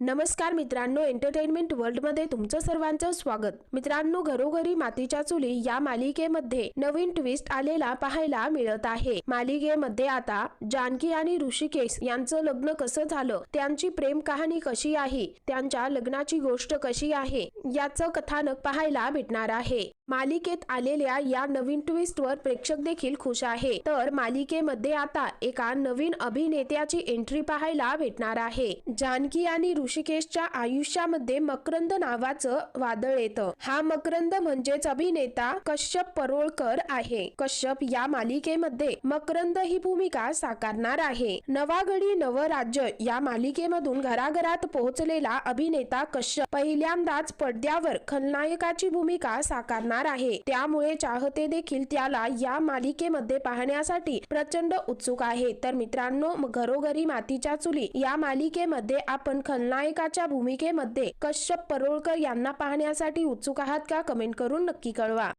नमस्कार मित्रांनो एंटरटेनमेंट वर्ल्डमध्ये तुमचं सर्वांचं स्वागत. मित्रांनो घरोघरी मातीच्या चुली या मालिकेमध्ये नवीन ट्विस्ट आलेला पाहायला मिळत आहे. मालिकेमध्ये आता जानकी आणि ऋषिकेश यांचं लग्न कसं झालं त्यांची प्रेम कहाणी कशी आहे त्यांच्या लग्नाची गोष्ट कशी आहे याचं कथानक पाहायला भेटणार आहे. मालिकेत आलेल्या या नवीन ट्विस्टवर प्रेक्षक देखील खुश आहे. तर मालिकेमध्ये आता एका नवीन अभिनेत्याची एंट्री पाहायला भेटणार आहे. जानकी आणि ऋषिकेशच्या आयुष्यामध्ये मकरंद नावाचं वादळ येतं. हा मकरंद म्हणजेच अभिनेता कश्यप परोळकर आहे. कश्यप या मालिकेमध्ये मकरंद ही भूमिका साकारणार आहे. नवागडी नवराज्य या मालिकेमधून घराघरात पोहोचलेला अभिनेता कश्यप पहिल्यांदाच पडद्यावर खलनायकाची भूमिका साकारणार आहे. त्यामुळे चाहते देखील त्याला या मालिकेमध्ये पाहण्यासाठी प्रचंड उत्सुक आहे. तर मित्रांनो घरोघरी मातीच्या चुली या मालिकेमध्ये आपण खलनायकाच्या भूमिकेमध्ये कश्यप परोळकर यांना पाहण्यासाठी उत्सुक आहात का? कमेंट करून नक्की कळवा.